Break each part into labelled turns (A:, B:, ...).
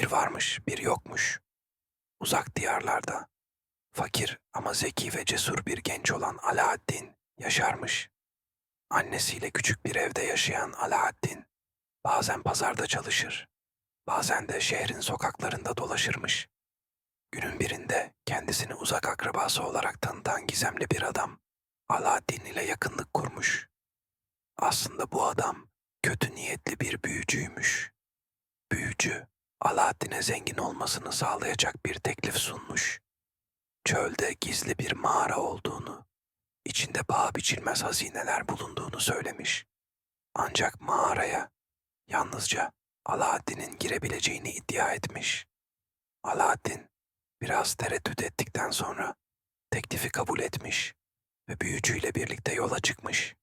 A: Bir varmış, bir yokmuş. Uzak diyarlarda. Fakir ama zeki ve cesur bir genç olan Alaaddin yaşarmış. Annesiyle küçük bir evde yaşayan Alaaddin bazen pazarda çalışır, bazen de şehrin sokaklarında dolaşırmış. Günün birinde kendisini uzak akrabası olarak tanıtan gizemli bir adam Alaaddin ile yakınlık kurmuş. Aslında bu adam kötü niyetli bir büyücüymüş. Büyücü Alaaddin'e zengin olmasını sağlayacak bir teklif sunmuş. Çölde gizli bir mağara olduğunu, içinde paha biçilmez hazineler bulunduğunu söylemiş. Ancak mağaraya yalnızca Alaaddin'in girebileceğini iddia etmiş. Alaaddin biraz tereddüt ettikten sonra teklifi kabul etmiş ve büyücüyle birlikte yola çıkmış.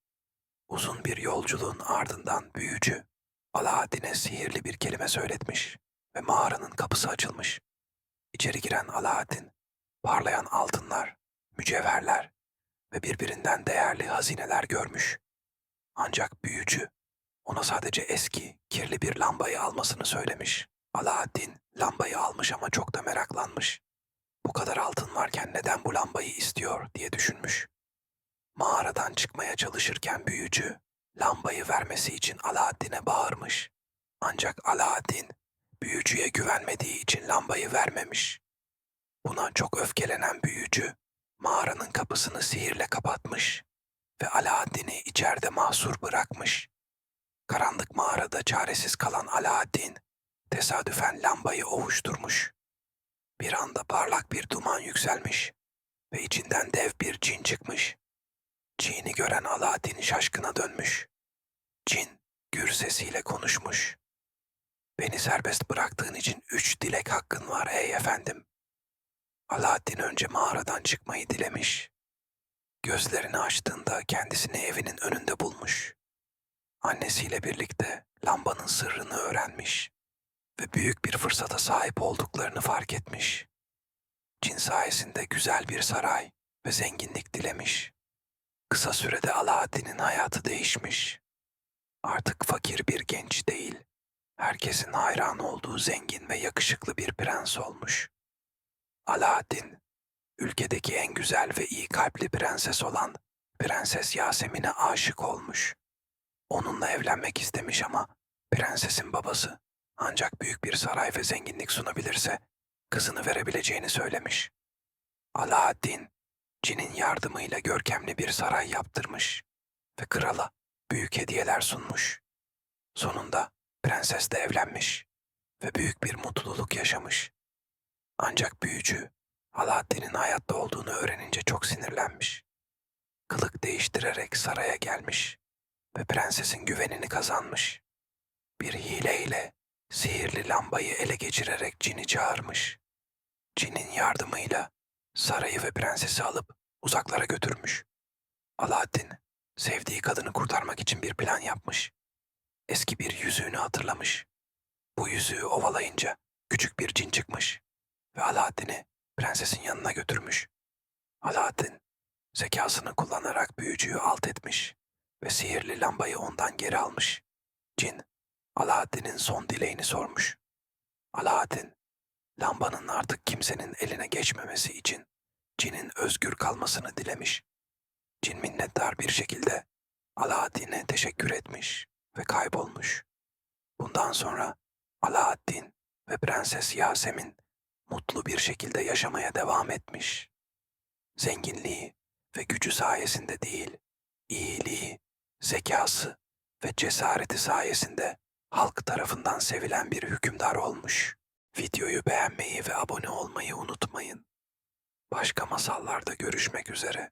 A: Uzun bir yolculuğun ardından büyücü Alaaddin'e sihirli bir kelime söyletmiş ve mağaranın kapısı açılmış. İçeri giren Alaaddin parlayan altınlar, mücevherler ve birbirinden değerli hazineler görmüş. Ancak büyücü ona sadece eski, kirli bir lambayı almasını söylemiş. Alaaddin lambayı almış ama çok da meraklanmış. Bu kadar altın varken neden bu lambayı istiyor diye düşünmüş. Mağaradan çıkmaya çalışırken büyücü lambayı vermesi için Alaaddin'e bağırmış. Ancak Alaaddin büyücüye güvenmediği için lambayı vermemiş. Buna çok öfkelenen büyücü mağaranın kapısını sihirle kapatmış ve Alaaddin'i içeride mahsur bırakmış. Karanlık mağarada çaresiz kalan Alaaddin tesadüfen lambayı ovuşturmuş. Bir anda parlak bir duman yükselmiş ve içinden dev bir cin çıkmış. Cin'i gören Alaaddin şaşkına dönmüş. Cin gür sesiyle konuşmuş. Beni serbest bıraktığın için üç dilek hakkın var ey efendim. Alaaddin önce mağaradan çıkmayı dilemiş. Gözlerini açtığında kendisini evinin önünde bulmuş. Annesiyle birlikte lambanın sırrını öğrenmiş ve büyük bir fırsata sahip olduklarını fark etmiş. Cin sayesinde güzel bir saray ve zenginlik dilemiş. Kısa sürede Alaaddin'in hayatı değişmiş. Artık fakir bir genç değil, herkesin hayran olduğu zengin ve yakışıklı bir prens olmuş. Alaaddin, ülkedeki en güzel ve iyi kalpli prenses olan Prenses Yasemin'e aşık olmuş. Onunla evlenmek istemiş ama prensesin babası ancak büyük bir saray ve zenginlik sunabilirse kızını verebileceğini söylemiş. Alaaddin, Cin'in yardımıyla görkemli bir saray yaptırmış ve krala büyük hediyeler sunmuş. Sonunda prenses de evlenmiş ve büyük bir mutluluk yaşamış. Ancak büyücü Alaaddin'in hayatta olduğunu öğrenince çok sinirlenmiş. Kılık değiştirerek saraya gelmiş ve prensesin güvenini kazanmış. Bir hileyle sihirli lambayı ele geçirerek cini çağırmış. Cinin yardımıyla sarayı ve prensesi alıp uzaklara götürmüş. Alaaddin sevdiği kadını kurtarmak için bir plan yapmış. Eski bir yüzüğünü hatırlamış. Bu yüzüğü ovalayınca küçük bir cin çıkmış ve Alaaddin'i prensesin yanına götürmüş. Alaaddin zekasını kullanarak büyücüyü alt etmiş ve sihirli lambayı ondan geri almış. Cin Alaaddin'in son dileğini sormuş. Alaaddin lambanın artık kimsenin eline geçmemesi için cinin özgür kalmasını dilemiş. Cin minnettar bir şekilde Alaaddin'e teşekkür etmiş ve kaybolmuş. Bundan sonra Alaaddin ve Prenses Yasemin mutlu bir şekilde yaşamaya devam etmiş. Zenginliği ve gücü sayesinde değil, iyiliği, zekası ve cesareti sayesinde halk tarafından sevilen bir hükümdar olmuş. Videoyu beğenmeyi ve abone olmayı unutmayın. Başka masallarda görüşmek üzere.